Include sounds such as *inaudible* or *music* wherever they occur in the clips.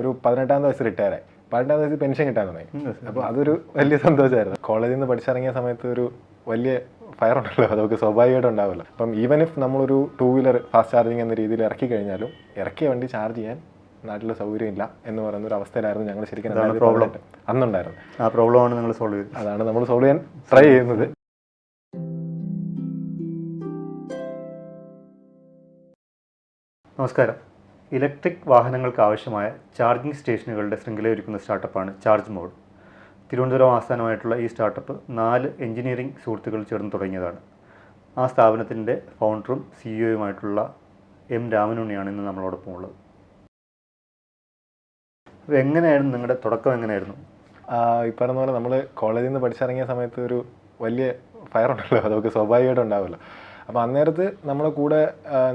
ഒരു പതിനെട്ടാം വയസ്സ് റിട്ടയർ ആയി. പതിനെട്ടാം വയസ്സിൽ പെൻഷൻ കിട്ടാൻ തുടങ്ങി. അപ്പോൾ അതൊരു വലിയ സന്തോഷമായിരുന്നു. കോളേജിൽ നിന്ന് പഠിച്ചിറങ്ങിയ സമയത്ത് ഒരു വലിയ ഫയർ ഉണ്ടല്ലോ. അതൊക്കെ സ്വാഭാവികമായിട്ട് ഉണ്ടാവില്ല അപ്പം ഈവൻ ഇഫ് നമ്മളൊരു ടൂ വീലർ ഫാസ്റ്റ് ചാർജിങ് എന്ന രീതിയിൽ ഇറക്കി കഴിഞ്ഞാലും ഇറക്കിയ വണ്ടി ചാർജ് ചെയ്യാൻ നാട്ടിലെ സൗകര്യം ഇല്ല എന്ന് പറയുന്ന ഒരു അവസ്ഥയിലായിരുന്നു ഞങ്ങൾ ശരിക്കും അന്നുണ്ടായിരുന്നു ആ പ്രോബ്ലമാണ് നിങ്ങൾ സോൾവ് ചെയ്തത്. അതാണ് നമ്മൾ സോൾവ് ചെയ്യാൻ ട്രൈ ചെയ്യുന്നത്. നമസ്കാരം. ഇലക്ട്രിക് വാഹനങ്ങൾക്ക് ആവശ്യമായ ചാർജിംഗ് സ്റ്റേഷനുകളുടെ ശൃംഖലയൊരുക്കുന്ന സ്റ്റാർട്ടപ്പാണ് ചാർജ് മോഡ്. തിരുവനന്തപുരം ആസ്ഥാനമായിട്ടുള്ള ഈ സ്റ്റാർട്ടപ്പ് നാല് എഞ്ചിനീയറിംഗ് സുഹൃത്തുക്കൾ ചേർന്ന് തുടങ്ങിയതാണ്. ആ സ്ഥാപനത്തിന്റെ ഫൗണ്ടറും സിഇഒയുമായിട്ടുള്ള എം രാമനുണ്ണിയാണ് ഇന്ന് നമ്മളോടൊപ്പം ഉള്ളത്. അപ്പോൾ എങ്ങനെയായിരുന്നു നിങ്ങളുടെ തുടക്കം എങ്ങനെയായിരുന്നു? ഈ പറഞ്ഞ പോലെ നമ്മൾ കോളേജിൽ നിന്ന് പഠിച്ചിറങ്ങിയ സമയത്ത് ഒരു വലിയ ഫയർ ഉണ്ടല്ലോ. അതൊക്കെ സ്വാഭാവികമായിട്ട് ഉണ്ടാവുമല്ലോ. അപ്പോൾ അന്നേരത്ത് നമ്മളെ കൂടെ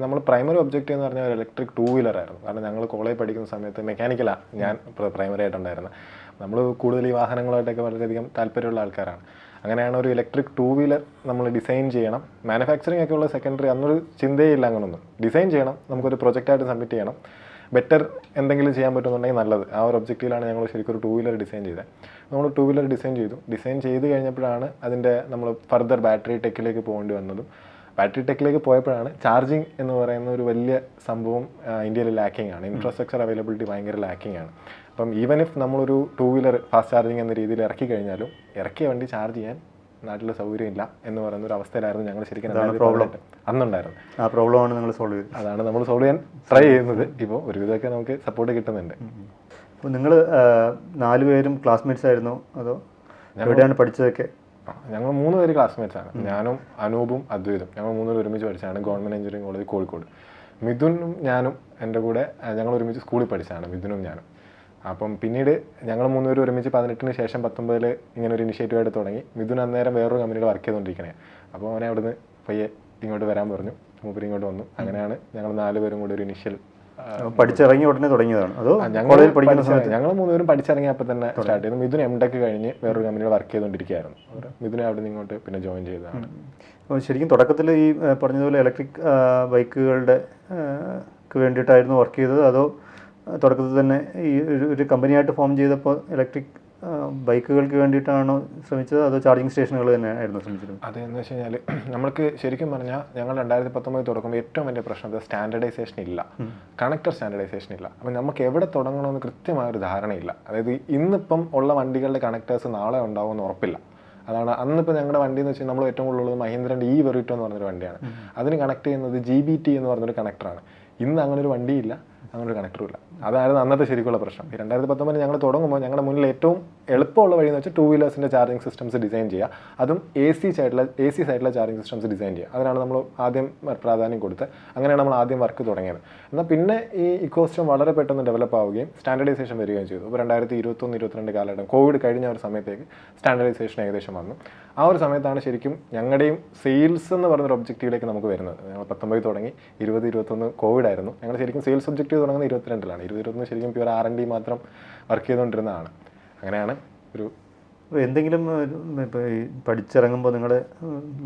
നമ്മൾ പ്രൈമറി ഒബ്ജക്റ്റ് എന്ന് പറഞ്ഞാൽ ഇലക്ട്രിക് ടൂ വീലർ ആയിരുന്നു. കാരണം ഞങ്ങൾ കോളേജ് പഠിക്കുന്ന സമയത്ത് മെക്കാനിക്കലാണ് ഞാൻ പ്രൈമറി ആയിട്ടുണ്ടായിരുന്നത് നമ്മൾ കൂടുതൽ ഈ വാഹനങ്ങളുമായിട്ടൊക്കെ വളരെയധികം താല്പര്യമുള്ള ആൾക്കാരാണ്. അങ്ങനെയാണ് ഒരു ഇലക്ട്രിക് ടൂ വീലർ നമ്മൾ ഡിസൈൻ ചെയ്യണം. മാനുഫാക്ചറിങ് ഒക്കെ ഉള്ള സെക്കൻഡറി അന്നൊരു ചിന്തയേ ഇല്ല അങ്ങനൊന്നും. ഡിസൈൻ ചെയ്യണം നമുക്കൊരു പ്രൊജക്റ്റായിട്ട് സബ്മിറ്റ് ചെയ്യണം. ബെറ്റർ എന്തെങ്കിലും ചെയ്യാൻ പറ്റുന്നുണ്ടെങ്കിൽ നല്ലത്. ആ ഒരു ഒബ്ജക്റ്റീവിലാണ് ഞങ്ങൾ ശരിക്കും ഒരു ടൂ വീലർ ഡിസൈൻ ചെയ്തത് നമ്മൾ ടൂ വീലർ ഡിസൈൻ ചെയ്തു. ഡിസൈൻ ചെയ്ത് കഴിഞ്ഞപ്പോഴാണ് അതിന്റെ നമ്മൾ ഫർദർ ബാറ്ററി ടെക്കിലേക്ക് പോകേണ്ടി വന്നതും ബാറ്ററി ടെക്കിലേക്ക് പോയപ്പോഴാണ് ചാർജിങ് എന്ന് പറയുന്ന ഒരു വലിയ സംഭവം ഇന്ത്യയിൽ ലാക്കിംഗ് ആണ്. ഇൻഫ്രാസ്ട്രക്ചർ അവൈലബിലിറ്റി ഭയങ്കര ലാക്കിംഗ് ആണ്. അപ്പം ഈവൻ ഇഫ് നമ്മളൊരു ടൂ വീലർ ഫാസ്റ്റ് ചാർജിങ് എന്ന രീതിയിൽ ഇറക്കി കഴിഞ്ഞാലും ഇറക്കിയ വണ്ടി ചാർജ് ചെയ്യാൻ നാട്ടിൽ സൗകര്യം ഇല്ല എന്ന് പറയുന്ന ഒരു അവസ്ഥയിലായിരുന്നു ഞങ്ങൾ ശരിക്കും പതിനെട്ട്. അന്നുണ്ടായിരുന്നു. ആ പ്രോബ്ലമാണ് നിങ്ങൾ സോൾവ് ചെയ്തത്. അതാണ് നമ്മൾ സോൾവ് ചെയ്യാൻ ട്രൈ ചെയ്യുന്നത്. ഇപ്പോൾ ഒരുവിധമൊക്കെ നമുക്ക് സപ്പോർട്ട് കിട്ടുന്നുണ്ട്. അപ്പോൾ നിങ്ങൾ നാലുപേരും ക്ലാസ്മേറ്റ്സ് ആയിരുന്നു? അതോ എവിടെയാണ് പഠിച്ചതൊക്കെ? ഞങ്ങൾ മൂന്ന് പേര് ക്ലാസ്മേറ്റ്സ് ആണ്. ഞാനും അനൂപും അദ്വൈതും. ഞങ്ങൾ മൂന്ന് പേര് ഒരുമിച്ച് പഠിച്ചാണ് ഗവൺമെന്റ് എഞ്ചിനീയറിംഗ് കോളേജ് കോഴിക്കോട്. മിഥുനും ഞാനും എന്റെ കൂടെ ഞങ്ങൾ ഒരുമിച്ച് സ്കൂളിൽ പഠിച്ചതാണ് മിഥുനും ഞാനും. അപ്പം പിന്നീട് ഞങ്ങൾ മൂന്നുപേരും ഒരുമിച്ച് പതിനെട്ടിന് ശേഷം പത്തൊമ്പതിൽ ഇങ്ങനെ ഒരു ഇനിഷ്യേറ്റീവ് ആയിട്ട് തുടങ്ങി. മിഥുൻ അന്നേരം വേറൊരു കമ്പനിയിൽ വർക്ക് ചെയ്തുകൊണ്ടിരിക്കണേ അപ്പോൾ അവനെ അവിടുന്ന് പയ്യെ ഇങ്ങോട്ട് വരാൻ പറഞ്ഞു. മൂപ്പര് ഇങ്ങോട്ട് വന്നു. അങ്ങനെയാണ് ഞങ്ങൾ നാല് പേരും കൂടി ഒരു ഇനിഷ്യൽ പഠിച്ചിറങ്ങി ഉടനെ തുടങ്ങിയതാണ്. അതോ കോളേജിൽ പഠിക്കുന്ന സമയത്ത്? ഞങ്ങൾ മൂന്നുപേരും പഠിച്ചിറങ്ങിയപ്പോൾ തന്നെ സ്റ്റാർട്ട് ചെയ്തു. മിഥുൻ എം ടെക് കഴിഞ്ഞ് വേറൊരു കമ്പനിയിൽ വർക്ക് ചെയ്തുകൊണ്ടിരിക്കുകയായിരുന്നു മിഥുനെ അവിടെ നിന്ന് ഇങ്ങോട്ട് പിന്നെ ജോയിൻ ചെയ്തതാണ്. അപ്പോൾ ശരിക്കും തുടക്കത്തിൽ ഈ പറഞ്ഞതുപോലെ ഇലക്ട്രിക് ബൈക്കുകളുടെ വേണ്ടിയിട്ടായിരുന്നു വർക്ക് ചെയ്തത്? അതോ തുടക്കത്തിൽ തന്നെ ഈ ഒരു കമ്പനിയായിട്ട് ഫോം ചെയ്തപ്പോൾ ഇലക്ട്രിക് ബൈക്കുകൾക്ക് വേണ്ടിയിട്ടാണോ ശ്രമിച്ചത് അതോ ചാർജിങ് സ്റ്റേഷനുകൾ തന്നെ ആയിരുന്നു ശ്രമിച്ചത്? അതെന്ന് വെച്ച് കഴിഞ്ഞാൽ *clears throat* നമ്മൾക്ക് ശരിക്കും പറഞ്ഞാൽ ഞങ്ങൾ രണ്ടായിരത്തി പത്തൊമ്പത് തുടങ്ങുമ്പോൾ ഏറ്റവും വലിയ പ്രശ്നം സ്റ്റാൻഡർഡൈസേഷൻ ഇല്ല. കണക്ടർ സ്റ്റാൻഡർഡൈസേഷൻ ഇല്ല. അപ്പം നമുക്ക് എവിടെ തുടങ്ങണമെന്ന് കൃത്യമായ ഒരു ധാരണയില്ല. അതായത് ഇന്നിപ്പം ഉള്ള വണ്ടികളുടെ കണക്ടേഴ്സ് നാളെ ഉണ്ടാവുമെന്ന് ഉറപ്പില്ല. അതാണ് അന്നിപ്പോൾ ഞങ്ങളുടെ വണ്ടി എന്ന് വെച്ചാൽ നമ്മൾ ഏറ്റവും കൂടുതൽ ഉള്ളത് മഹീന്ദ്രന്റെ ഈ വെറിറ്റോ എന്ന് പറഞ്ഞൊരു വണ്ടിയാണ്. അതിന് കണക്ട് ചെയ്യുന്നത് ജി ബി ടി എന്ന് പറഞ്ഞൊരു കണക്ടറാണ് ഇന്ന് അങ്ങനെ ഒരു വണ്ടിയില്ല. അങ്ങനെ ഒരു കണക്ടറും ഇല്ല. അതായിരുന്നു അന്നത്തെ ശരിക്കുള്ള പ്രശ്നം. രണ്ടായിരത്തി പത്തൊമ്പതിൽ ഞങ്ങൾ തുടങ്ങുമ്പോൾ ഞങ്ങളുടെ മുന്നിൽ ഏറ്റവും എളുപ്പമുള്ള വഴി എന്ന് വെച്ചാൽ ടൂ വീലേഴ്സിന്റെ ചാർജിങ് സിസ്റ്റംസ് ഡിസൈൻ ചെയ്യുക. അതും എ സി സൈഡിലെ എ സി സൈഡിലെ ചാർജിങ് സിസ്റ്റംസ് ഡിസൈൻ ചെയ്യുക. അതിനാണ് നമ്മൾ ആദ്യം പ്രാധാന്യം കൊടുത്ത് അങ്ങനെയാണ് നമ്മൾ ആദ്യം വർക്ക് തുടങ്ങിയത്. എന്നാൽ പിന്നെ ഈ ഇക്കോസിസ്റ്റം വളരെ പെട്ടെന്ന് ഡെവലപ്പ് ആവുകയും സ്റ്റാൻഡർഡൈസേഷൻ വരികയും ചെയ്തു. ഇപ്പോൾ രണ്ടായിരത്തി ഇരുപത്തൊന്ന് ഇരുപത്തിരണ്ട് കാലഘട്ടം കോവിഡ് കഴിഞ്ഞ ഒരു സമയത്തേക്ക് സ്റ്റാൻഡർഡൈസേഷൻ ഏകദേശം വന്നു. ആ ഒരു സമയത്താണ് ശരിക്കും ഞങ്ങളുടെയും സെയിൽസ് എന്ന് പറഞ്ഞൊരു ഒബ്ജക്റ്റീവിലേക്ക് നമുക്ക് വരുന്നത്. ഞങ്ങൾ പത്തൊമ്പത് തുടങ്ങി. ഇരുപത് ഇരുപത്തൊന്ന് കോവിഡ് ആയിരുന്നു. ഞങ്ങൾ ശരിക്കും സെയിൽസ് ഒബ്ജക്റ്റീവ് തുടങ്ങുന്നത് ഇരുപത്തിരണ്ടിലാണ്. ഇരുപത് ഇരുപത്തൊന്ന് ശരിക്കും പ്യുവർ ആർ എൻ ഡി മാത്രം വർക്ക് ചെയ്തുകൊണ്ടിരുന്നതാണ്. അങ്ങനെയാണ് ഒരു എന്തെങ്കിലും ഇപ്പോൾ പഠിച്ചിറങ്ങുമ്പോൾ നിങ്ങൾ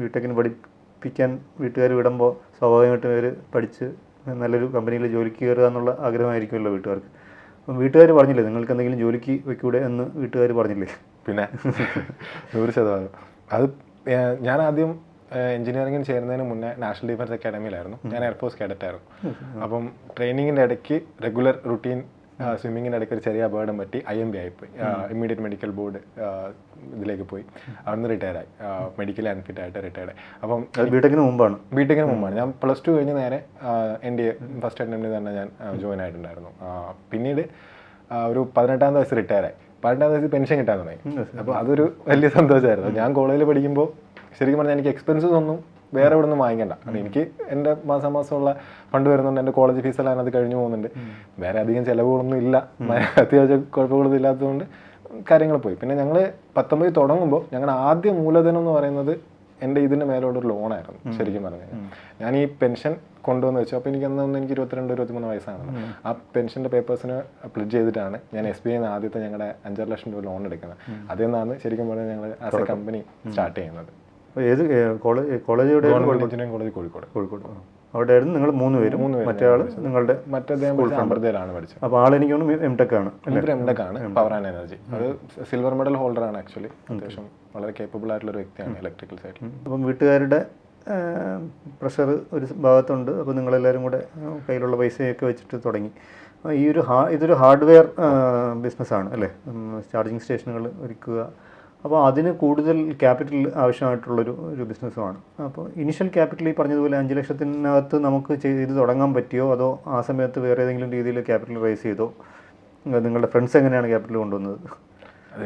ബിടെക്കിന് പഠിപ്പിക്കാൻ വീട്ടുകാർ വിടുമ്പോൾ സ്വാഭാവികമായിട്ടും ഇവർ പഠിച്ച് നല്ലൊരു കമ്പനിയിൽ ജോലിക്ക് കയറുക എന്നുള്ള ആഗ്രഹമായിരിക്കുമല്ലോ വീട്ടുകാർക്ക്. അപ്പം വീട്ടുകാർ പറഞ്ഞില്ലേ നിങ്ങൾക്ക് എന്തെങ്കിലും ജോലിക്ക് വെക്കൂടെ എന്ന് വീട്ടുകാർ പറഞ്ഞില്ലേ? പിന്നെ നൂറ് ശതമാനം. അത് ഞാൻ ആദ്യം എഞ്ചിനീയറിംഗിന് ചേരുന്നതിന് മുന്നേ നാഷണൽ ഡിഫൻസ് അക്കാഡമിയിലായിരുന്നു. ഞാൻ എയർഫോഴ്സ് കേഡറ്റ് ആയിരുന്നു അപ്പം ട്രെയിനിങ്ങിന്റെ ഇടയ്ക്ക് റെഗുലർ റുട്ടീൻ സ്വിമ്മിങ്ങിന്റെ ഇടയ്ക്ക് ഒരു ചെറിയ അപകടം പറ്റി ഐ എം ബി ആയിപ്പോയി. ഇമ്മീഡിയറ്റ് മെഡിക്കൽ ബോർഡ് ഇതിലേക്ക് പോയി. അവിടുന്ന് റിട്ടയർ ആയി. മെഡിക്കൽ അൺഫിറ്റ് ആയിട്ട് റിട്ടയർഡ് ആയി. അപ്പം ബിടെക്കിന് മുമ്പാണ്? ബിടെക്കിന് മുമ്പാണ്. ഞാൻ പ്ലസ് ടു കഴിഞ്ഞ് നേരെ എൻ ഡി എ ഫസ്റ്റ് അറ്റംപ്റ്റിൽ തന്നെ ഞാൻ ജോയിൻ ആയിട്ടുണ്ടായിരുന്നു. പിന്നീട് ഒരു പതിനെട്ടാം വയസ്സ് റിട്ടയർ ആയി. പതിനെട്ടാം വയസ്സ് പെൻഷൻ കിട്ടാൻ തുടങ്ങി. അപ്പോൾ അതൊരു വലിയ സന്തോഷമായിരുന്നു. ഞാൻ കോളേജിൽ പഠിക്കുമ്പോൾ ശരിക്കും പറഞ്ഞാൽ എനിക്ക് എക്സ്പെൻസസ് ഒന്നും വേറെ ഇവിടെ നിന്ന് വാങ്ങിക്കണ്ട. കാരണം എനിക്ക് എന്റെ മാസം മാസമുള്ള ഫണ്ട് വരുന്നുണ്ട് എന്റെ കോളേജ് ഫീസെല്ലാം അത് കഴിഞ്ഞു പോകുന്നുണ്ട്. വേറെ അധികം ചിലവുകളൊന്നും ഇല്ല *laughs* അത്യാവശ്യം കുഴപ്പങ്ങളൊന്നും ഇല്ലാത്തതുകൊണ്ട് കാര്യങ്ങൾ പോയി. പിന്നെ ഞങ്ങൾ പത്തൊമ്പത് തുടങ്ങുമ്പോൾ ഞങ്ങളുടെ ആദ്യ മൂലധനം എന്ന് പറയുന്നത് എന്റെ ഇതിന്റെ മേലോട്ടൊരു ലോണായിരുന്നു ശരിക്കും പറഞ്ഞു ഞാൻ ഈ പെൻഷൻ കൊണ്ടുവന്ന് വെച്ചു. അപ്പോൾ എനിക്ക് അന്ന് എനിക്ക് ഇരുപത്തിരണ്ട് ഇരുപത്തിമൂന്ന് വയസ്സാണ്. ആ പെൻഷന്റെ പേപ്പേഴ്സിന് പ്ലിഡ് ചെയ്തിട്ടാണ് ഞാൻ എസ് ബി ഐ ആദ്യത്തെ ഞങ്ങളുടെ അഞ്ചര ലക്ഷം രൂപ ലോൺ എടുക്കുന്നത്. അതിൽ നിന്നാണ് ശരിക്കും പറഞ്ഞാൽ ഞങ്ങൾ ആസ് എ കമ്പനി സ്റ്റാർട്ട് ചെയ്യുന്നത്. ഏത് കോളേജ്? കോഴിക്കോട്. കോഴിക്കോട്. അവിടെ ആയിരുന്നു നിങ്ങൾ മൂന്ന് പേരും. മൂന്ന് പേര് മറ്റേ ആൾ നിങ്ങളുടെ മറ്റേദ്ദേഹം അമൃതയിലാണ് പഠിച്ചത്. അപ്പോൾ ആൾ എനിക്ക് തോന്നുന്നു എം ടെക് ആണ് എം എംടെക് ആണ് പവർ ആൻഡ് എനർജി അത് സിൽവർ മെഡൽ ഹോൾഡർ ആണ് ആക്ച്വലി അത്യാവശ്യം വളരെ കേപ്പബിൾ ആയിട്ടുള്ള ഒരു വ്യക്തിയാണ് ഇലക്ട്രിക്കൽ സൈഡിൽ അപ്പം വീട്ടുകാരുടെ പ്രഷർ ഒരു ഭാഗത്തുണ്ട്. അപ്പോൾ നിങ്ങളെല്ലാവരും കൂടെ കയ്യിലുള്ള പൈസയൊക്കെ വെച്ചിട്ട് തുടങ്ങി. ഈ ഒരു ഹാ ഇതൊരു ഹാർഡ്വെയർ ബിസിനസ്സാണ് അല്ലേ? ചാർജിങ് സ്റ്റേഷനുകൾ ഒരുക്കുക അപ്പോൾ അതിന് കൂടുതൽ ക്യാപിറ്റൽ ആവശ്യമായിട്ടുള്ളൊരു ഒരു ബിസിനസ്സുമാണ്. അപ്പോൾ ഇനിഷ്യൽ ക്യാപിറ്റൽ ഈ പറഞ്ഞതുപോലെ അഞ്ച് ലക്ഷത്തിനകത്ത് നമുക്ക് ചെയ്ത് തുടങ്ങാൻ പറ്റിയോ? അതോ ആ സമയത്ത് വേറെ ഏതെങ്കിലും രീതിയിൽ ക്യാപിറ്റൽ റേസ് ചെയ്തോ? നിങ്ങളുടെ ഫ്രണ്ട്സ് എങ്ങനെയാണ് ക്യാപിറ്റൽ കൊണ്ടുവന്നത്? അത്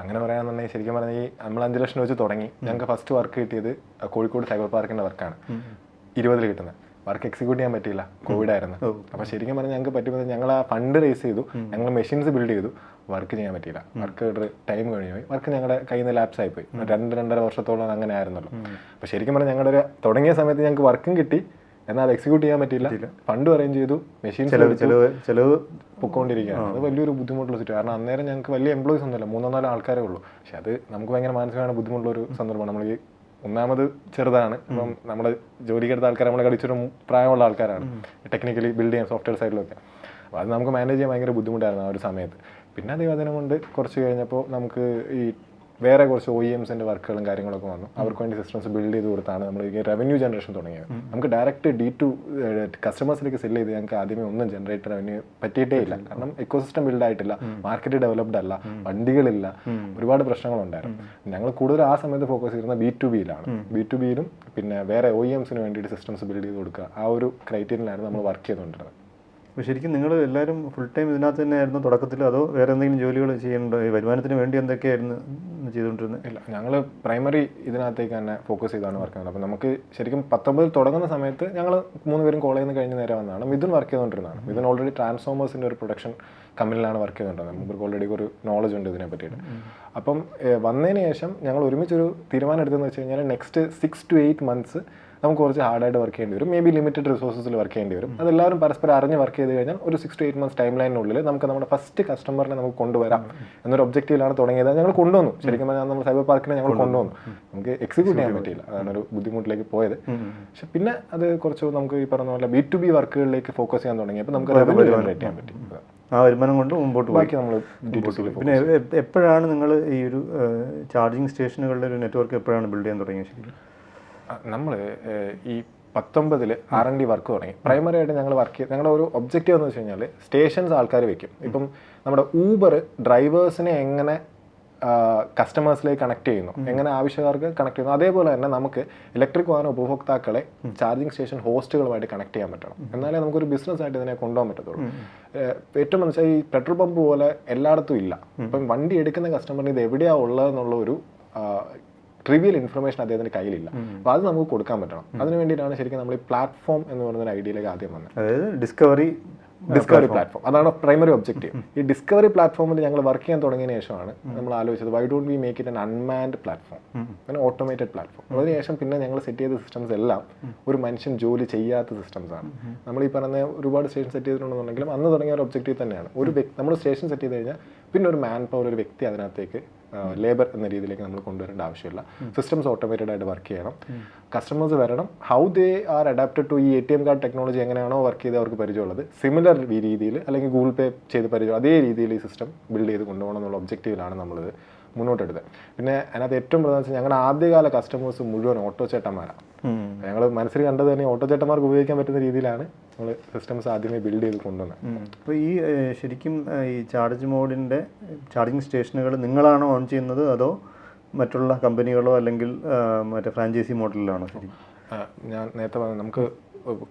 അങ്ങനെ പറയാന്നുണ്ടെങ്കിൽ ശരിക്കും പറഞ്ഞാൽ ഈ നമ്മൾ അഞ്ച് ലക്ഷം വെച്ച് തുടങ്ങി. ഞങ്ങൾക്ക് ഫസ്റ്റ് വർക്ക് കിട്ടിയത് കോഴിക്കോട് സൈബർ പാർക്കിന്റെ വർക്കാണ്. ഇരുപതിൽ കിട്ടുന്നത് വർക്ക് എക്സിക്യൂട്ട് ചെയ്യാൻ പറ്റിയില്ല. കോവിഡ് ആയിരുന്നു അപ്പോൾ ശരിക്കും പറഞ്ഞാൽ ഞങ്ങൾക്ക് പറ്റുമ്പോൾ ഞങ്ങൾ ആ ഫണ്ട് റേസ് ചെയ്തു. ഞങ്ങൾ മെഷീൻസ് ബിൽഡ് ചെയ്തു. വർക്ക് ചെയ്യാൻ പറ്റിയില്ല. വർക്ക് ടൈം കഴിഞ്ഞു പോയി. വർക്ക് ഞങ്ങളുടെ കയ്യിൽ നിന്ന് ലാപ്സ് പോയി. രണ്ട് രണ്ടര വർഷത്തോളം അങ്ങനെ ആയിരുന്നല്ലോ അപ്പോൾ ശരിക്കും പറഞ്ഞാൽ ഞങ്ങളുടെ ഒരു തുടങ്ങിയ സമയത്ത് ഞങ്ങൾക്ക് വർക്കും കിട്ടി. എന്നാൽ എക്സിക്യൂട്ട് ചെയ്യാൻ പറ്റിയില്ല. ഫണ്ട് അറേഞ്ച് ചെയ്തു. മെഷീൻ ചിലവ് ചെലവ് ചെലവ് പൊക്കോണ്ടിരിക്കുകയാണ്. അത് വലിയൊരു ബുദ്ധിമുട്ടുള്ള സിറ്റുവേഷൻ കാരണം അന്നേരം ഞങ്ങൾക്ക് വലിയ എംപ്ലോയീസ് ഒന്നുമില്ല. മൂന്നോ നാലോ ആൾക്കാരേ ഉള്ളൂ. പക്ഷെ അത് നമുക്ക് ഭയങ്കര മാനസികമാണ് ബുദ്ധിമുട്ടുള്ള ഒരു സന്ദർഭമാണ്. നമ്മൾ ഈ ഒന്നാമത് ചെറുതാണ്. ഇപ്പം നമ്മുടെ ജോലിക്കെടുത്ത ആൾക്കാർ നമ്മളെ കളിച്ചൊരു പ്രായമുള്ള ആൾക്കാരാണ്. ടെക്നിക്കലി ബിൽഡ് ചെയ്യാൻ സോഫ്റ്റ്വെയർ സൈഡിലൊക്കെ അപ്പോൾ അത് നമുക്ക് മാനേജ് ചെയ്യാൻ ഭയങ്കര ബുദ്ധിമുട്ടായിരുന്നു ആ ഒരു സമയത്ത്. പിന്നെ അതിനെ കൊണ്ട് കുറച്ച് കഴിഞ്ഞപ്പോൾ നമുക്ക് ഈ വേറെ കുറച്ച് ഒ ഇ എംസിന്റെ വർക്കുകളും കാര്യങ്ങളൊക്കെ വന്നു. അവർക്ക് വേണ്ടി സിസ്റ്റംസ് ബിൽഡ് ചെയ്ത് കൊടുത്താണ് നമ്മൾ ഈ റവന്യൂ ജനറേഷൻ തുടങ്ങിയത്. നമുക്ക് ഡയറക്റ്റ് ഡി ടു കസ്റ്റമേഴ്സിലേക്ക് സെൽ ചെയ്ത് ഞങ്ങൾക്ക് ആദ്യമേ ഒന്നും ജനറേറ്റ് റവന്യൂ പറ്റിയിട്ടേ ഇല്ല. കാരണം എക്കോസിസ്റ്റം ബിൽഡ് ആയിട്ടില്ല. മാർക്കറ്റ് ഡെവലപ്ഡ് അല്ല. വണ്ടികളില്ല. ഒരുപാട് പ്രശ്നങ്ങളുണ്ടായിരുന്നു. ഞങ്ങൾ കൂടുതൽ ആ സമയത്ത് ഫോക്കസ് ചെയ്യുന്നത് ബി ടു ബിയിലാണ് ബി ടു ബിയിലും പിന്നെ വേറെ ഒ ഇ എംസിന് വേണ്ടിയിട്ട് സിസ്റ്റംസ് ബിൽഡ് ചെയ്ത് കൊടുക്കുക. ആ ഒരു ക്രൈറ്റീരിയയിലാണ് നമ്മൾ വർക്ക് ചെയ്തുകൊണ്ടിരുന്നത്. അപ്പോൾ ശരിക്കും നിങ്ങൾ എല്ലാവരും ഫുൾ ടൈം ഇതിനകത്ത് തന്നെയായിരുന്നു തുടക്കത്തിൽ? അതോ വേറെ എന്തെങ്കിലും ജോലികൾ ചെയ്യുന്നുണ്ടോ? ഈ വരുമാനത്തിന് വേണ്ടി എന്തൊക്കെയായിരുന്നു ചെയ്തുകൊണ്ടിരുന്നത്? ഇല്ല ഞങ്ങൾ പ്രൈമറി ഇതിനകത്തേക്ക് തന്നെ ഫോക്കസ് ചെയ്താണ് വർക്ക് ചെയ്യുന്നത്. അപ്പോൾ നമുക്ക് ശരിക്കും പത്തൊമ്പതിൽ തുടങ്ങുന്ന സമയത്ത് ഞങ്ങൾ മൂന്ന് പേരും കോളേജിൽ നിന്ന് കഴിഞ്ഞ് നേരെ വന്നതാണ്. മിഥുൻ വർക്ക് ചെയ്തുകൊണ്ടിരുന്നതാണ്. മിഥുൻ ഓൾറെഡി ട്രാൻസ്ഫോമേഴ്സിന്റെ ഒരു പ്രൊഡക്ഷൻ കമ്പനിയിലാണ് വർക്ക് ചെയ്തുകൊണ്ടിരുന്നത്. നമുക്ക് ഓൾറെഡി ഒരു നോളജ് ഉണ്ട് ഇതിനെ പറ്റിയിട്ട്. അപ്പം വന്നതിന് ശേഷം ഞങ്ങൾ ഒരുമിച്ചൊരു തീരുമാനം എടുത്തതെന്ന് വെച്ച് കഴിഞ്ഞാൽ next six to eight months നമുക്ക് കുറച്ച് ഹാർഡായിട്ട് വർക്ക് ചെയ്യേണ്ടി വരും. മേ ബി ലിമിറ്റഡ് റിസോഴ്സസിൽ വർക്ക് ചെയ്യേണ്ടി വരും. അതെല്ലാവരും പരസ്പരം അറിഞ്ഞ് വർക്ക് ചെയ്ത് കഴിഞ്ഞാൽ ഒരു six to eight months time ലൈനിനുള്ളിൽ നമുക്ക് നമ്മുടെ ഫസ്റ്റ് കസ്റ്റമറിനെ നമുക്ക് കൊണ്ടുവരാം എന്നൊരു ഒബ്ജക്റ്റീവിലാണ് തുടങ്ങിയത്. ഞങ്ങൾ കൊണ്ടുവന്നു. ശരിക്കും പറഞ്ഞാൽ നമ്മൾ സൈബർ പാർക്കിനെ ഞങ്ങൾ കൊണ്ടുവന്നു. നമുക്ക് എക്സിക്യൂട്ട് ചെയ്യാൻ പറ്റിയില്ല. അതാണ് ഒരു ബുദ്ധിമുട്ടിലേക്ക് പോയത്. പക്ഷെ പിന്നെ അത് കുറച്ച് നമുക്ക് ഈ പറഞ്ഞ പോലെ ബി ടു ബി വർക്കുകളിലേക്ക് ഫോക്കസ് ചെയ്യാൻ തുടങ്ങി. തുടങ്ങിയപ്പോൾ നമുക്ക് റവന്യൂ ജനറേറ്റ് ചെയ്യാൻ പറ്റി. ആ വരുമാനം കൊണ്ട് മുമ്പോട്ട് ബാക്കി നമ്മൾ പിന്നെ എപ്പോഴാണ് നിങ്ങൾ ഈ ഒരു ചാർജിങ് സ്റ്റേഷനുകളുടെ ഒരു നെറ്റ്വർക്ക് എപ്പോഴാണ് ബിൽഡ് ചെയ്യാൻ തുടങ്ങിയത് ശരിക്കും? നമ്മൾ ഈ പത്തൊമ്പതിൽ ആർ എൻ ഡി വർക്ക് തുടങ്ങി. പ്രൈമറി ആയിട്ട് ഞങ്ങൾ വർക്ക് ചെയ്ത് ഞങ്ങളുടെ ഒരു ഒബ്ജക്റ്റീവ് എന്ന് വെച്ച് കഴിഞ്ഞാൽ സ്റ്റേഷൻസ് ആൾക്കാർ വെക്കും. ഇപ്പം നമ്മുടെ ഊബർ ഡ്രൈവേഴ്സിനെ എങ്ങനെ കസ്റ്റമേഴ്സിലേക്ക് കണക്ട് ചെയ്യുന്നു? എങ്ങനെ ആവശ്യക്കാർക്ക് കണക്ട് ചെയ്യുന്നു? അതേപോലെ തന്നെ നമുക്ക് ഇലക്ട്രിക് വാഹന ഉപഭോക്താക്കളെ ചാർജിങ് സ്റ്റേഷൻ ഹോസ്റ്റുകളുമായിട്ട് കണക്ട് ചെയ്യാൻ പറ്റണം. എന്നാലേ നമുക്കൊരു ബിസിനസ് ആയിട്ട് ഇതിനെ കൊണ്ടുപോകാൻ പറ്റത്തുള്ളൂ. ഏറ്റവും മനസ്സിലായി ഈ പെട്രോൾ പമ്പ് പോലെ എല്ലായിടത്തും ഇല്ല. ഇപ്പം വണ്ടി എടുക്കുന്ന കസ്റ്റമറിന് ഇത് എവിടെയാണ് ഉള്ളതെന്നുള്ള ഒരു ട്രിവിയൽ ഇൻഫർമേഷൻ അദ്ദേഹത്തിന്റെ കയ്യിലില്ല. അപ്പോൾ അത് നമുക്ക് കൊടുക്കാൻ പറ്റണം. അതിന് വേണ്ടിയിട്ടാണ് ശരിക്കും നമ്മൾ ഈ പ്ലാറ്റ്ഫോം എന്ന് പറയുന്ന ഐഡിയയിലേക്ക് ആദ്യം വന്നത്. അതായത് ഡിസ്കവറി ഡിസ്കവറി പ്ലാറ്റ്ഫോം അതാണ് പ്രൈമറി ഒബ്ജക്റ്റീവ് ഈ ഡിസ്കവറി പ്ലാറ്റ്ഫോമിൽ ഞങ്ങൾ വർക്ക് ചെയ്യാൻ തുടങ്ങിയ ശേഷമാണ് നമ്മൾ ആലോചിച്ചത് why don't we make it an unmanned platform അങ്ങനെ ഓട്ടോമേറ്റഡ് പ്ലാറ്റ്ഫോം അതിനുശേഷം പിന്നെ ഞങ്ങൾ സെറ്റ് ചെയ്ത സിസ്റ്റംസ് എല്ലാം ഒരു മനുഷ്യൻ ജോലി ചെയ്യാത്ത സിസ്റ്റംസ് ആണ്. നമ്മൾ ഈ പറഞ്ഞ ഒരുപാട് സ്റ്റേഷൻ സെറ്റ് ചെയ്തിട്ടുണ്ടെന്നുണ്ടെങ്കിലും അന്ന് തുടങ്ങിയ ഒരു ഒബ്ജക്റ്റീവ് തന്നെയാണ്. ഒരു നമ്മൾ സ്റ്റേഷൻ സെറ്റ് ചെയ്ത് കഴിഞ്ഞാൽ പിന്നെ ഒരു മാൻ പവർ ഒരു വ്യക്തി അതിനകത്തേക്ക് ലേബർ എന്ന രീതിയിലേക്ക് നമ്മൾ കൊണ്ടുവരേണ്ട ആവശ്യമില്ല. സിസ്റ്റംസ് ഓട്ടോമേറ്റഡ് ആയിട്ട് വർക്ക് ചെയ്യണം. കസ്റ്റമേഴ്സ് വരണം. How they are adapted to ഈ A T M card technology എങ്ങനെയാണോ വർക്ക് ചെയ്ത് അവർക്ക് പരിചയമുള്ളത്. സിമിലർ രീതിയിൽ അല്ലെങ്കിൽ ഗൂഗിൾ പേ ചെയ്ത് പരിചയം അതേ രീതിയിൽ ഈ സിസ്റ്റം ബിൽഡ് ചെയ്ത് കൊണ്ടുപോകണം എന്നുള്ള ഒബ്ജക്റ്റീവിലാണ് നമ്മളിത്. മുന്നോട്ടെടുത്തത്. പിന്നെ അതിനകത്ത് ഏറ്റവും പ്രധാനം വെച്ചാൽ ഞങ്ങളുടെ ആദ്യകാല കസ്റ്റമേഴ്സ് മുഴുവൻ ഓട്ടോ ചേട്ടന്മാരാണ്. ഞങ്ങൾ മനസ്സിൽ കണ്ടത് തന്നെ ഓട്ടോ ചേട്ടന്മാർക്ക് ഉപയോഗിക്കാൻ പറ്റുന്ന രീതിയിലാണ് നമ്മൾ സിസ്റ്റംസ് ആദ്യമേ ബിൽഡ് ചെയ്ത് കൊണ്ടുവന്നത്. അപ്പോൾ ഈ ശരിക്കും ഈ ചാർജ് മോഡിന്റെ ചാർജിങ് സ്റ്റേഷനുകൾ നിങ്ങളാണോ ഓൺ ചെയ്യുന്നത്? അതോ മറ്റുള്ള കമ്പനികളോ അല്ലെങ്കിൽ മറ്റേ ഫ്രാഞ്ചൈസി മോഡലിലാണോ ശരിക്കും ഞാൻ നേരത്തെ പറഞ്ഞു നമുക്ക്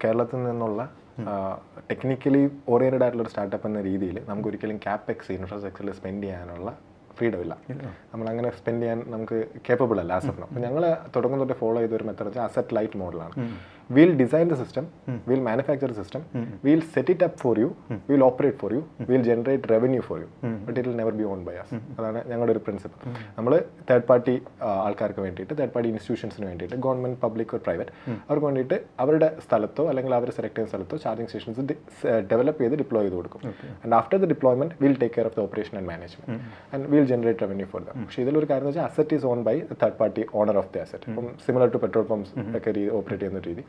കേരളത്തിൽ നിന്നുള്ള ടെക്നിക്കലി ഓറിയന്റഡ് ആയിട്ടുള്ള ഒരു സ്റ്റാർട്ടപ്പ് എന്ന രീതിയിൽ നമുക്ക് ഒരിക്കലും ക്യാപെക്സ് ഇൻഫ്രാസ്ട്രക്ചറിൽ സ്പെൻഡ് ചെയ്യാനുള്ള ഫ്രീഡം ഇല്ല. നമ്മൾ അങ്ങനെ സ്പെൻഡ് ചെയ്യാൻ നമുക്ക് കേപ്പബിൾ അല്ല ഓഫ് അപ്പോൾ ഞങ്ങൾ തുടങ്ങുന്നതൊക്കെ തൊട്ട് ഫോളോ ചെയ്ത ഒരു മെത്തേഡ് വെച്ചാൽ അസറ്റ് ലൈറ്റ് മോഡലാണ് will design the system will manufacture system will set it up for you will operate for you will generate revenue for you but it will never be own by us അതാണ് ഞങ്ങളുടെ ഒരു principal നമ്മൾ third party ആൾക്കാർക്ക് വേണ്ടിയിട്ട് third party ഇൻസ്റ്റിറ്റ്യൂഷൻസിന് വേണ്ടിയിട്ട് government public ഒരു private അവർക്ക് വേണ്ടിയിട്ട് അവരുടെ സ്ഥലത്തോ അല്ലെങ്കിൽ അവർ സെലക്ട് ചെയ്യുന്ന സ്ഥലത്തോ ചാർജിങ് സ്റ്റേഷൻസ് ഡെവലപ്പ് ചെയ്ത് ഡിപ്ലോയ് ചെയ്ത് കൊടുക്കും. And after the deployment will take care of the operation and management and will generate revenue for them പക്ഷേ ഇതിലൊരു കാര്യം വെച്ചാൽ asset is own by third party owner of the asset ഇപ്പം similar to petrol pumps ഒക്കെ operate ചെയ്യുന്ന രീതി.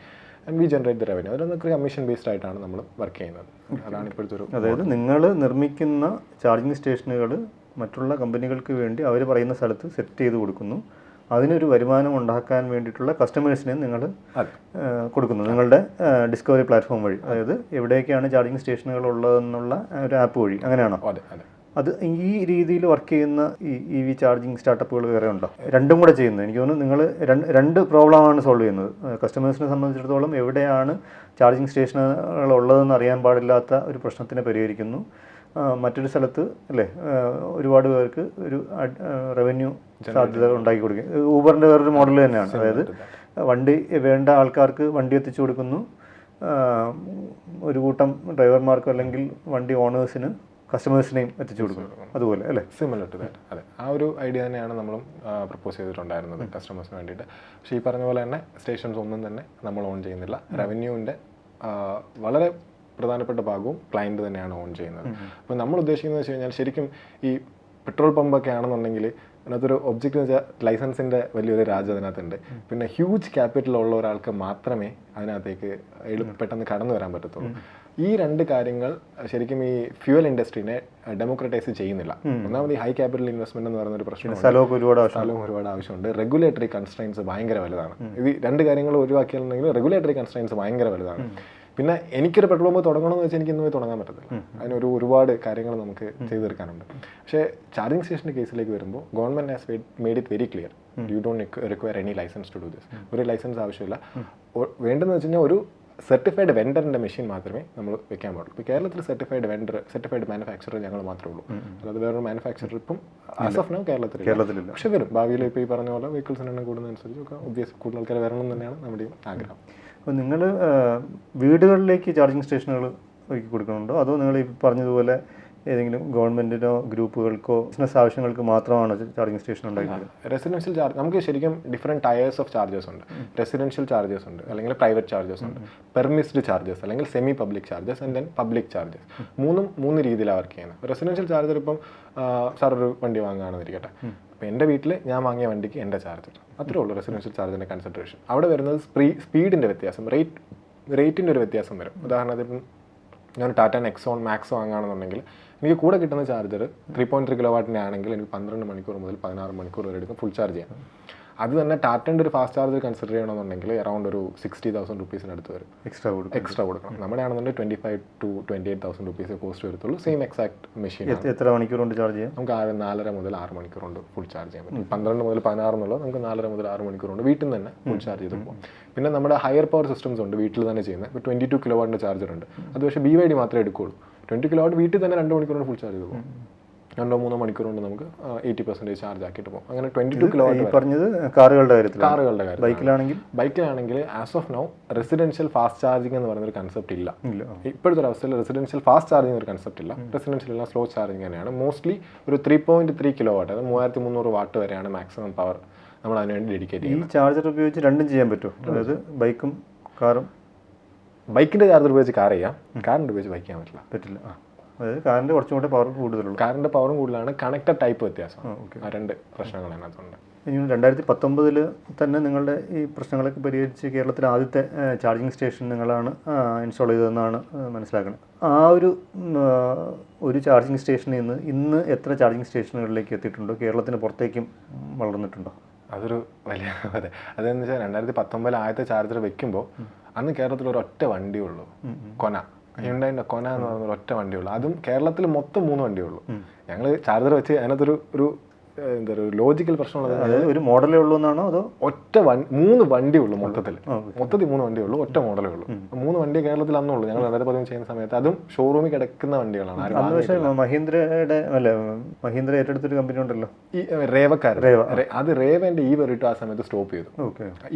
And we generate the revenue അതിലൊക്കെ commission based ആയിട്ടാണ് നമ്മൾ വർക്ക് ചെയ്യുന്നത്. അതാണ് ഇപ്പോഴത്തെ ഒരു അതായത് നിങ്ങൾ നിർമ്മിക്കുന്ന ചാർജിങ് സ്റ്റേഷനുകൾ മറ്റുള്ള കമ്പനികൾക്ക് വേണ്ടി അവർ പറയുന്ന സ്ഥലത്ത് സെറ്റ് ചെയ്ത് കൊടുക്കുന്നു. അതിനൊരു വരുമാനം ഉണ്ടാക്കാൻ വേണ്ടിയിട്ടുള്ള കസ്റ്റമേഴ്സിനെ നിങ്ങൾ കൊടുക്കുന്നു. നിങ്ങളുടെ ഡിസ്കവറി പ്ലാറ്റ്ഫോം വഴി. അതായത് എവിടെയൊക്കെയാണ് ചാർജിങ് സ്റ്റേഷനുകൾ ഉള്ളതെന്നുള്ള ഒരു ആപ്പ് വഴി. അങ്ങനെയാണോ? അതെ അതെ. അത് ഈ രീതിയിൽ വർക്ക് ചെയ്യുന്ന ഈ ഇ വി ചാർജിങ് സ്റ്റാർട്ടപ്പുകൾ വേറെ ഉണ്ടോ? രണ്ടും കൂടെ ചെയ്യുന്നത്. എനിക്ക് തോന്നുന്നു നിങ്ങൾ രണ്ട് രണ്ട് പ്രോബ്ലമാണ് സോൾവ് ചെയ്യുന്നത്. കസ്റ്റമേഴ്സിനെ സംബന്ധിച്ചിടത്തോളം എവിടെയാണ് ചാർജിങ് സ്റ്റേഷനുകൾ ഉള്ളതെന്ന് അറിയാൻ പാടില്ലാത്ത ഒരു പ്രശ്നത്തിനെ പരിഹരിക്കുന്നു. മറ്റൊരു സ്ഥലത്ത് അല്ലേ ഒരുപാട് പേർക്ക് ഒരു റവന്യൂ സാധ്യത ഉണ്ടാക്കി കൊടുക്കും ഊബറിന്റെ വേറൊരു മോഡൽ തന്നെയാണ്. അതായത് വണ്ടി വേണ്ട ആൾക്കാർക്ക് വണ്ടി എത്തിച്ചു കൊടുക്കുന്നു. ഒരു കൂട്ടം ഡ്രൈവർമാർക്കും അല്ലെങ്കിൽ വണ്ടി ഓണേഴ്സിന് കസ്റ്റമേഴ്സിനെയും എത്തിച്ചു കൊടുക്കും. അതുപോലെ അല്ലേ? സിമിലർ ടു ദാറ്റ് അതെ. ആ ഒരു ഐഡിയ തന്നെയാണ് നമ്മളും പ്രപ്പോസ് ചെയ്തിട്ടുണ്ടായിരുന്നത് കസ്റ്റമേഴ്സിന് വേണ്ടിയിട്ട്. പക്ഷേ ഈ പറഞ്ഞ പോലെ തന്നെ സ്റ്റേഷൻസ് ഒന്നും തന്നെ നമ്മൾ ഓൺ ചെയ്യുന്നില്ല. റവന്യൂവിന്റെ വളരെ പ്രധാനപ്പെട്ട ഭാഗവും ക്ലയന്റ് തന്നെയാണ് ഓൺ ചെയ്യുന്നത്. അപ്പോൾ നമ്മൾ ഉദ്ദേശിക്കുന്നത് വെച്ച് കഴിഞ്ഞാൽ ശരിക്കും ഈ പെട്രോൾ പമ്പൊക്കെ ആണെന്നുണ്ടെങ്കിൽ അതിനകത്തൊരു ഒബ്ജക്റ്റ് എന്ന് വെച്ചാൽ ലൈസൻസിന്റെ വലിയൊരു രാജ്യം അതിനകത്തുണ്ട്. പിന്നെ ഹ്യൂജ് ക്യാപിറ്റൽ ഉള്ള ഒരാൾക്ക് മാത്രമേ അതിനകത്തേക്ക് പെട്ടെന്ന് കടന്നു വരാൻ പറ്റത്തുള്ളൂ. ഈ രണ്ട് കാര്യങ്ങൾ ശരിക്കും ഈ ഫ്യൂവൽ ഇൻഡസ്ട്രീനെ ഡെമോക്രറ്റൈസ് ചെയ്യുന്നില്ല. ഒന്നാമത് ഈ ഹൈ ക്യാപിറ്റൽ ഇൻവെസ്റ്റ്മെന്റ് എന്ന് പറയുന്ന ഒരു പ്രശ്നം ഒരുപാട് സ്ഥലവും ഒരുപാട് ആവശ്യമുണ്ട്. റെഗുലേറ്ററി കൺസ്ട്രൈൻസ് ഭയങ്കര വലുതാണ്. ഇത് രണ്ട് കാര്യങ്ങൾ ഒഴിവാക്കിയാലുണ്ടെങ്കിൽ റെഗുലേറ്ററി കൺസ്ട്രൈൻസ് ഭയങ്കര വലുതാണ്. പിന്നെ എനിക്കൊരു പെട്രോൾ പമ്പ് തുടങ്ങണമെന്ന് വെച്ചാൽ എനിക്ക് ഇന്ന് പോയി തുടങ്ങാൻ പറ്റത്തില്ല. അതിനൊരു ഒരുപാട് കാര്യങ്ങൾ നമുക്ക് ചെയ്തു തീർക്കാനുണ്ട് പക്ഷേ ചാർജിങ് സ്റ്റേഷന്റെ കേസിലേക്ക് വരുമ്പോൾ government has made it very clear you don't require any licence to do this ഒരു ലൈസൻസ് ആവശ്യമില്ല. വേണ്ടെന്ന് വേണ്ടതെന്ന് വെച്ച് കഴിഞ്ഞാൽ ഒരു സർട്ടിഫൈഡ് വെണ്ടറിന്റെ മെഷീൻ മാത്രമേ നമ്മൾ വെക്കാൻ പാടുള്ളൂ. ഇപ്പോൾ കേരളത്തിൽ സർട്ടിഫൈഡ് വെണ്ടർ സർട്ടിഫൈഡ് മാനുഫാക്ചറർ ഞങ്ങൾ മാത്രമേ ഉള്ളൂ. അല്ലാതെ വേറൊരു മാനുഫാക്ചറർ ഇപ്പം ആസ് ഓഫ് നോ കേരളത്തിൽ കേരളത്തിലില്ല. പക്ഷെ വരും. ഭാവിയിൽ ഇപ്പോൾ ഈ പറഞ്ഞ പോലെ വെഹിക്കിൾസിന് എണ്ണം കൂടുന്നതനുസരിച്ചൊക്കെ ഒബ്വിയസ് കൂടുതൽ ആൾക്കാർ വരണം തന്നെയാണ് നമ്മുടെ ആഗ്രഹം. അപ്പോൾ നിങ്ങൾ വീടുകളിലേക്ക് ചാർജിങ് സ്റ്റേഷനുകൾ ഒരുക്കി കൊടുക്കുന്നുണ്ടോ? അതോ നിങ്ങൾ ഈ പറഞ്ഞതുപോലെ ഏതെങ്കിലും ഗവൺമെന്റിനോ ഗ്രൂപ്പുകൾക്കോ ബിസിനസ് ആവശ്യങ്ങൾക്ക് മാത്രമാണ് ചാർജിങ് സ്റ്റേഷൻ ഉണ്ടായിരിക്കുന്നത്. റെസിഡൻഷ്യൽ ചാർജ് നമുക്ക് ശരിക്കും ഡിഫറെന്റ് ടയേഴ്സ് ഓഫ് ചാർജസ് ഉണ്ട്. റെസിഡൻഷ്യൽ ചാർജസ് ഉണ്ട് അല്ലെങ്കിൽ പ്രൈവറ്റ് ചാർജസ് ഉണ്ട്. പെർമിസ്ഡ് ചാർജസ് അല്ലെങ്കിൽ semi public charges and then public charges മൂന്നും മൂന്ന് രീതിയിലാണ് വർക്ക് ചെയ്യുന്നത്. റെസിഡൻഷ്യൽ ചാർജർ ഇപ്പം സാർ ഒരു വണ്ടി വാങ്ങുകയാണെന്ന് ഇരിക്കട്ടെ അപ്പോൾ എന്റെ വീട്ടിൽ ഞാൻ വാങ്ങിയ വണ്ടിക്ക് എന്റെ ചാർജർ അത്രേ ഉള്ളൂ റെസിഡൻഷ്യൽ ചാർജിന്റെ കൺസിഡറേഷൻ അവിടെ വരുന്നത് സ്പീ സ്പീഡിന്റെ വ്യത്യാസം റേറ്റ് റേറ്റിന്റെ ഒരു വ്യത്യാസം വരും. ഉദാഹരണത്തിന് ഞാൻ ടാറ്റ നെക്സോൺ മാക്സ് വാങ്ങുകയാണെന്നുണ്ടെങ്കിൽ എനിക്ക് കൂടെ കിട്ടുന്ന charger three point three kilo വാട്ടിന്റെ ആണെങ്കിൽ എനിക്ക് പന്ത്രണ്ട് മണിക്കൂർ മുതൽ പതിനാറ് മണിക്കൂർ വരെ എടുക്കും ഫുൾ ചാർജ് ചെയ്യാം അത് തന്നെ ടാറ്റന്റെ ഒരു ഫാസ്റ്റ് ചാർജർ കൺസിഡർ ചെയ്യണമെന്നുണ്ടെങ്കിൽ അറൗണ്ട് ഒരു സിക്സ്റ്റി തൗസൻഡ് റുപ്പീസിന് അടുത്ത് വരും. എക്സ്ട്രാ കൊടുക്കും. എക്സ്ട്രാ കൊടുക്കണം. നമ്മുടെ ആണെന്നുണ്ടെങ്കിൽ twenty five to twenty eight thousand rupees cost വരത്തുള്ളൂ സെയിം എക്സാക്ട് മെഷീൻ എത്ര- മണിക്കൂർ കൊണ്ട് ചാർജ് ചെയ്യാം? നമുക്ക് ആറ് നാലര മുതൽ ആറ് മണിക്കൂർ കൊണ്ട് ഫുൾ ചാർജ് ചെയ്യാൻ പറ്റും. പന്ത്രണ്ട് മുതൽ പതിനാറ് എന്നുള്ളത് നമുക്ക് നാലര മുതൽ ആറ് മണിക്കൂർ കൊണ്ട് വീട്ടിൽ നിന്ന് തന്നെ ഫുൾ ചാർജ് ചെയ്ത് പോകും പിന്നെ നമ്മുടെ ഹയർ പവർ സിസ്റ്റംസ് ഉണ്ട് വീട്ടിൽ തന്നെ ചെയ്യുന്നത്. ഇപ്പോൾ ട്വന്റി ടു കിലോ വാട്ടിന്റെ ചാർജർ ഉണ്ട്. അത് പക്ഷേ ബി വൈ ഡി മാത്രമേ എടുക്കുകയുള്ളൂ. ട്വന്റി കിലോ വാട്ട് വീട്ടിൽ തന്നെ രണ്ട് മണിക്കൂർ കൊണ്ട് ഫുൾ ചാർജ് ചെയ്ത് പോകും രണ്ടോ മൂന്നോ മണിക്കൂർ കൊണ്ട് നമുക്ക് എയ്റ്റി പെർസെന്റേജ് ചാർജ് ആക്കിയിട്ട് പോകും. അങ്ങനെ ട്വന്റി ടു കിലോ പറഞ്ഞത് കാറുകളുടെ കാര്യത്തിൽ കാറുകളുടെ കാര്യം ബൈക്കിലാണെങ്കിൽ? ബൈക്കിലാണെങ്കിൽ as of now residential fast charging എന്ന് പറയുന്ന ഒരു കൺസെപ്റ്റ് ഇല്ല ഇപ്പോഴത്തെ ഒരു അവസ്ഥയിൽ റെസിഡൻഷ്യൽ ഫാസ്റ്റ് ചാർജിങ് ഒരു കൺസെപ്റ്റ് ഇല്ല. റെസിഡൻഷ്യൽ എല്ലാം സ്ലോ ചാർജിങ് തന്നെയാണ്. മോസ്റ്റ്ലി ഒരു three point three kilo watt അതായത് മൂവായിരത്തി മുന്നൂറ് വാട്ട് വരെയാണ് മാക്സിമം പവർ നമ്മൾ അതിനുവേണ്ടി ഡെഡിക്കേറ്റ് ഈ ചെയ്യുന്നത്. ചാർജർ ഉപയോഗിച്ച് രണ്ടും ചെയ്യാൻ പറ്റും അതായത് ബൈക്കും കാറും? ബൈക്കിന്റെ ചാർജർ ഉപയോഗിച്ച് കാർ ചെയ്യാം. കാറിന്റെ ഉപയോഗിച്ച് ബൈക്ക് ചെയ്യാൻ പറ്റില്ല. പറ്റില്ല ആ. അതായത് കാറിന്റെ കുറച്ചും കൂടെ പവർ കൂടുതലുള്ളൂ. കാറിന്റെ പവറും കൂടുതലാണ്. കണക്റ്റഡ് ടൈപ്പ് വ്യത്യാസം. ആ, രണ്ട് പ്രശ്നങ്ങൾ അതിനകത്തുണ്ട്. ഇനി രണ്ടായിരത്തി പത്തൊമ്പതിൽ തന്നെ നിങ്ങളുടെ ഈ പ്രശ്നങ്ങളൊക്കെ പരിഹരിച്ച് കേരളത്തിലെ ആദ്യത്തെ ചാർജിങ് സ്റ്റേഷൻ നിങ്ങളാണ് ഇൻസ്റ്റാൾ ചെയ്തതെന്നാണ് മനസ്സിലാക്കുന്നത്. ആ ഒരു ഒരു ചാർജിങ് സ്റ്റേഷനിൽ നിന്ന് ഇന്ന് എത്ര ചാർജിങ് സ്റ്റേഷനുകളിലേക്ക് എത്തിയിട്ടുണ്ടോ? കേരളത്തിന് പുറത്തേക്കും വളർന്നിട്ടുണ്ടോ? അതൊരു വലിയ *laughs* അതെ. അതെന്ന് വെച്ചാൽ രണ്ടായിരത്തി പത്തൊമ്പതിൽ ആദ്യത്തെ ചാർജർ വെക്കുമ്പോൾ അന്ന് കേരളത്തിൽ ഒരു ഒറ്റ വണ്ടിയുള്ളൂ കൊന. ഹ്യുണ്ടായിന്റെ കൊന എന്ന് പറഞ്ഞൊരു ഒറ്റ വണ്ടിയുള്ളൂ. അതും കേരളത്തിൽ മൊത്തം മൂന്ന് വണ്ടിയുള്ളൂ ഞങ്ങൾ ചാർജർ വെച്ച് അതിനകത്തൊരു ഒരു എന്താ പറയുക ലോജിക്കൽ പ്രശ്നമുള്ളത് അതായത് ഒരു മോഡലേ ഉള്ളൂ എന്നാണോ അതോ ഒറ്റ വണ്ടി മൂന്ന് വണ്ടി ഉള്ളൂ മൊത്തത്തിൽ മൊത്തത്തിൽ മൂന്ന് വണ്ടി ഉള്ളൂ ഒറ്റ മോഡലേ ഉള്ളൂ. മൂന്ന് വണ്ടി കേരളത്തിൽ അന്നുള്ളൂ ഞങ്ങൾ രണ്ടായിരത്തി പതിവ് ചെയ്യുന്ന സമയത്ത് അതും ഷോറൂമിൽ കിടക്കുന്ന വണ്ടികളാണ്. അന്ന് പക്ഷേ മഹീന്ദ്രയുടെ അല്ല മഹീന്ദ്ര ഏറ്റെടുത്തൊരു കമ്പനി ഉണ്ടല്ലോ. ഈ റേവക്കാർ റേവ. അത് റേവന്റെ ഈ വെറിട്ടോ ആ സമയത്ത് സ്റ്റോപ്പ് ചെയ്തു.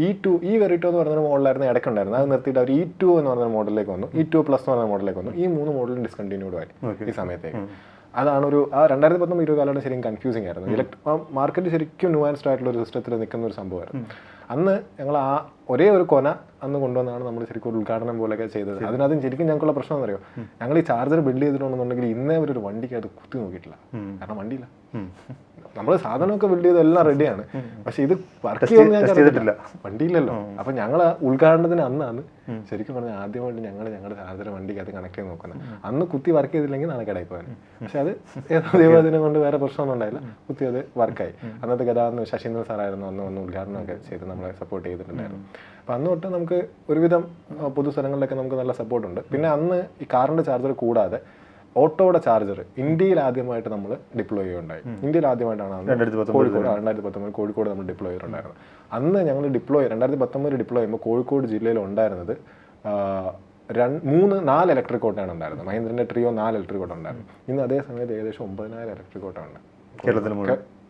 ഈ ടു ഈ വെറിട്ടോ എന്ന് പറയുന്ന മോഡലായിരുന്നു ഇടക്കുണ്ടായിരുന്നു അത് നിർത്തിയിട്ട് അവർ ഈ ടു എന്ന് പറയുന്ന മോഡലിലേക്ക് വന്നു. ഈ ടു പ്ലസ് എന്ന് പറയുന്ന മോഡലിലേക്ക് വന്നു. ഈ മൂന്ന് മോഡലും ഡിസ്കണ്ടിന്യൂഡ് ആയി ഈ സമയത്തേക്ക്. അതാണ് ഒരു ആ രണ്ടായിരത്തി പത്തൊമ്പത് ഇരുപത് കാലം ശരിക്കും കൺഫ്യൂസിങ് ആയിരുന്നു. ഇലക്ട് മാർക്കറ്റ് ശരിക്കും ന്യൂവാൻസ്ഡ് ആയിട്ടുള്ള ഒരു സിസ്റ്റത്തിൽ നിൽക്കുന്ന ഒരു സംഭവമായിരുന്നു അന്ന് ഞങ്ങൾ ആ ഒരേ ഒരു കൊന അന്ന് കൊണ്ടുവന്നാണ് നമ്മൾ ശരിക്കും ഒരു ഉദ്ഘാടനം പോലെയൊക്കെ ചെയ്തത്. അതിനകത്ത് ശരിക്കും ഞങ്ങൾക്കുള്ള പ്രശ്നം എന്നറിയോ ഞങ്ങൾ ഈ ചാർജർ ബിൽഡ് ചെയ്തിട്ടുണ്ടെന്നുണ്ടെങ്കിൽ ഇന്നേ ഒരു വണ്ടിക്ക് അത് കുത്തി നോക്കിയിട്ടില്ല. കാരണം വണ്ടിയില്ല. നമ്മൾ സാധനമൊക്കെ ബിൽഡ് ചെയ്ത് എല്ലാം റെഡിയാണ് പക്ഷെ ഇത് വർക്ക് ഞാൻ ചെയ്തിട്ടില്ല. വണ്ടിയില്ലല്ലോ. അപ്പൊ ഞങ്ങൾ ഉദ്ഘാടനത്തിന് അന്നാണ് ശരിക്കും പറഞ്ഞാൽ ആദ്യമായിട്ട് ഞങ്ങൾ ഞങ്ങളുടെ സാധനം വണ്ടിക്ക് അത് കണക്ട് ചെയ്ത് നോക്കുന്നത് അന്ന് കുത്തി വർക്ക് ചെയ്തില്ലെങ്കിൽ നാളെ കടയിൽ പോകാൻ. പക്ഷെ അത് ഏതോ ദൈവദിനം കൊണ്ട് വേറെ പ്രശ്നമൊന്നും ഉണ്ടായില്ല. കുത്തി അത് വർക്കായി അന്നത്തെ ഗതാഗതം ശശീന്ദ്രൻ സാറായിരുന്നു അന്ന് വന്ന് ഉദ്ഘാടനമൊക്കെ ചെയ്ത് നമ്മളെ സപ്പോർട്ട് ചെയ്തിട്ടുണ്ടായിരുന്നു. അപ്പൊ അന്ന് തൊട്ട് നമുക്ക് ഒരുവിധം പൊതു സ്ഥലങ്ങളിലൊക്കെ നമുക്ക് നല്ല സപ്പോർട്ടുണ്ട് പിന്നെ അന്ന് ഈ കാറിന്റെ ചാർജർ കൂടാതെ ഓട്ടോയുടെ ചാർജർ ഇന്ത്യയിൽ ആദ്യമായിട്ട് നമ്മൾ ഡിപ്ലോയ് ചെയ്യുകയുണ്ടായി. ഇന്ത്യയിൽ ആദ്യമായിട്ടാണ് കോഴിക്കോട് രണ്ടായിരത്തി പത്തൊമ്പത് കോഴിക്കോട് നമ്മൾ ഡിപ്ലോയ് ചെയ്തിട്ടുണ്ടായിരുന്നു അന്ന് ഞങ്ങൾ ഡിപ്ലോയ് രണ്ടായിരത്തി പത്തൊമ്പത് ഡിപ്ലോയ് ചെയ്യുമ്പോൾ കോഴിക്കോട് ജില്ലയിൽ ഉണ്ടായിരുന്നത് രണ്ട് മൂന്ന് നാല് ഇലക്ട്രിക് ഓട്ടാണ് ഉണ്ടായിരുന്നത്. മഹീന്ദ്രന്റെ ട്രിയോ നാല് ഇലക്ട്രിക് ഓട്ടോ ഉണ്ടായിരുന്നു. ഇന്ന് അതേ സമയത്ത് ഏകദേശം ഒമ്പതിനായിരം ഇലക്ട്രിക് ഓട്ടമുണ്ട് കേരളത്തിൽ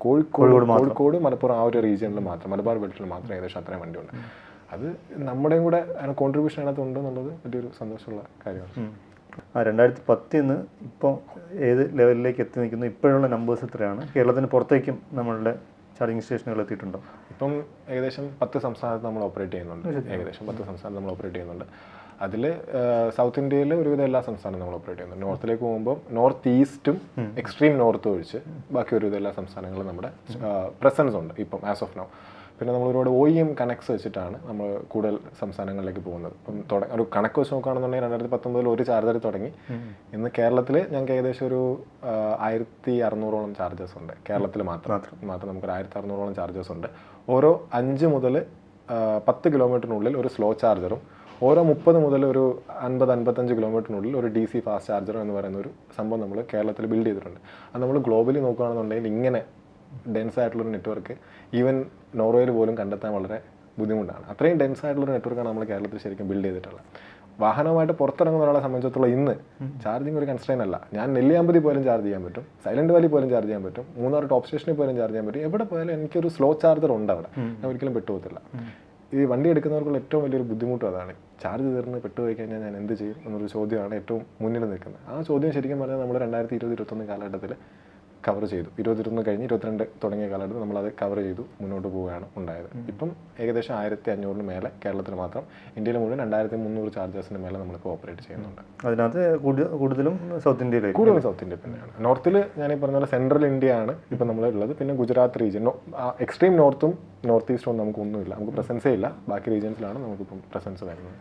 കോഴിക്കോട് കോഴിക്കോട് മലപ്പുറം ആ ഒരു റീജിയനിൽ മാത്രം. മലബാർ ബെൽറ്റിൽ മാത്രം ഏകദേശം അത്രയും വണ്ടിയുണ്ട്. അത് നമ്മുടെയും കൂടെ കോൺട്രിബ്യൂഷൻ അതിനകത്ത് ഉണ്ടെന്നുള്ളത് വലിയൊരു സന്തോഷമുള്ള കാര്യമാണ്. ആ രണ്ടായിരത്തി പത്തിൽ നിന്ന് ഇപ്പോൾ ഏത് ലെവലിലേക്ക് എത്തി നിൽക്കുന്നു? ഇപ്പോഴുള്ള നമ്പേഴ്സ് എത്രയാണ്? കേരളത്തിന് പുറത്തേക്കും നമ്മളുടെ ചാർജിങ് സ്റ്റേഷനുകൾ എത്തിയിട്ടുണ്ടോ? ഇപ്പം ഏകദേശം പത്ത് സംസ്ഥാനത്ത് നമ്മൾ ഓപ്പറേറ്റ് ചെയ്യുന്നുണ്ട്. ഏകദേശം പത്ത് സംസ്ഥാനത്ത് നമ്മൾ ഓപ്പറേറ്റ് ചെയ്യുന്നുണ്ട്. അതിൽ സൗത്ത് ഇന്ത്യയിൽ ഒരുവിധം എല്ലാ സംസ്ഥാനവും നമ്മൾ ഓപ്പറേറ്റ് ചെയ്യുന്നുണ്ട്. നോർത്തിലേക്ക് പോകുമ്പോൾ നോർത്ത് ഈസ്റ്റും എക്സ്ട്രീം നോർത്തും ഒഴിച്ച് ബാക്കി ഒരുവിധം എല്ലാ സംസ്ഥാനങ്ങളും നമ്മുടെ പ്രസൻസ് ഉണ്ട്. ഇപ്പം ആസ് ഓഫ് നോ പിന്നെ നമ്മൾ ഒരുപാട് ഒ എം കണക്സ് വെച്ചിട്ടാണ് നമ്മൾ കൂടുതൽ സംസ്ഥാനങ്ങളിലേക്ക് പോകുന്നത്. ഇപ്പം ഒരു കണക്ക് വെച്ച് നോക്കുകയാണെന്നുണ്ടെങ്കിൽ രണ്ടായിരത്തി പത്തൊമ്പതിൽ ഒരു ചാർജർ തുടങ്ങി. ഇന്ന് കേരളത്തിൽ ഞങ്ങൾക്ക് ഏകദേശം ഒരു ആയിരത്തി അറുന്നൂറോളം ചാർജേഴ്സ് ഉണ്ട്. കേരളത്തിൽ മാത്രം. മാത്രം. നമുക്കൊരു ആയിരത്തി അറുന്നൂറോളം ചാർജേഴ്സ് ഉണ്ട്. ഓരോ അഞ്ച് മുതൽ പത്ത് കിലോമീറ്ററിനുള്ളിൽ ഒരു സ്ലോ ചാർജറും ഓരോ മുപ്പത് മുതൽ ഒരു അൻപത് അൻപത്തഞ്ച് കിലോമീറ്ററിനുള്ളിൽ ഒരു ഡി സി ഫാസ്റ്റ് ചാർജർ എന്ന് പറയുന്ന ഒരു സംഭവം നമ്മൾ കേരളത്തിൽ ബിൽഡ് ചെയ്തിട്ടുണ്ട്. അത് നമ്മൾ ഗ്ലോബലി നോക്കുകയാണെന്നുണ്ടെങ്കിൽ ഇങ്ങനെ ഡെൻസ് ആയിട്ടുള്ളൊരു നെറ്റ്വർക്ക് ഈവൻ നോർവേയിൽ പോലും കണ്ടെത്താൻ വളരെ ബുദ്ധിമുട്ടാണ്. അത്രയും ഡെൻസ് ആയിട്ടുള്ളൊരു നെറ്റ്വർക്കാണ് നമ്മൾ കേരളത്തിൽ ശരിക്കും ബിൽഡ് ചെയ്തിട്ടുള്ളത്. വാഹനമായിട്ട് പുറത്തിറങ്ങുന്ന ഒരാളെ സംബന്ധിച്ചിടത്തോളം ഇന്ന് ചാർജിങ് ഒരു കൺസ്ട്രെയിൻ അല്ല. ഞാൻ നെല്ലിയാമ്പതി പോലും ചാർജ് ചെയ്യാൻ പറ്റും. സൈലന്റ് വാലി പോലും ചാർജ് ചെയ്യാൻ പറ്റും. മൂന്നാർ ടോപ്പ് സ്റ്റേഷനിൽ പോലും ചാർജ് ചെയ്യാൻ പറ്റും. എവിടെ പോയാലും എനിക്കൊരു സ്ലോ ചാർജർ ഉണ്ട് അവിടെ. ഞാൻ ഒരിക്കലും പെട്ടുപോകത്തില്ല. ഈ വണ്ടി എടുക്കുന്നവർക്കുള്ള ഏറ്റവും വലിയൊരു ബുദ്ധിമുട്ടും അതാണ്. ചാർജ് തീർന്ന് പെട്ടുപോയി കഴിഞ്ഞാൽ ഞാൻ എന്ത് ചെയ്യും? എന്നൊരു ചോദ്യമാണ് ഏറ്റവും മുന്നിൽ നിൽക്കുന്നത്. ആ ചോദ്യം ശരിക്കും പറഞ്ഞാൽ നമ്മൾ രണ്ടായിരത്തി ഇരുപത് ഇരുപത്തൊന്ന് കാലഘട്ടത്തിൽ കവർ ചെയ്തു. ഇരുപത്തിരുന്ന് കഴിഞ്ഞ് ഇരുപത്തിരണ്ട് തുടങ്ങിയ കാലഘട്ടത്തിൽ നമ്മളത് കവർ ചെയ്തു മുന്നോട്ട് പോവുകയാണ് ഉണ്ടായത്. ഇപ്പം ഏകദേശം ആയിരത്തി അഞ്ഞൂറിന് മേലെ കേരളത്തിൽ മാത്രം ഇന്ത്യയിൽ മുഴുവൻ രണ്ടായിരത്തി മുന്നൂറ് ചാർജേഴ്സിന് മേലെ നമ്മളിപ്പോൾ ഓപ്പറേറ്റ് ചെയ്യുന്നുണ്ട്. അതിനകത്ത് കൂടുതലും സൗത്ത് ഇന്ത്യയിലേക്ക് കൂടുതലും സൗത്ത് ഇന്ത്യ തന്നെയാണ്. നോർത്തിൽ ഞാൻ ഈ പറഞ്ഞ പോലെ സെൻട്രൽ ഇന്ത്യ ആണ് ഇപ്പം നമ്മളുള്ളത്. പിന്നെ ഗുജറാത്ത് റീജിയൻ എക്സ്ട്രീം നോർത്തും നോർത്ത് ഈസ്റ്റും നമുക്കൊന്നുമില്ല നമുക്ക് പ്രസൻസേ ഇല്ല. ബാക്കി റീജിയൻസിലാണ് നമുക്കിപ്പം പ്രസൻസ് വരുന്നത്.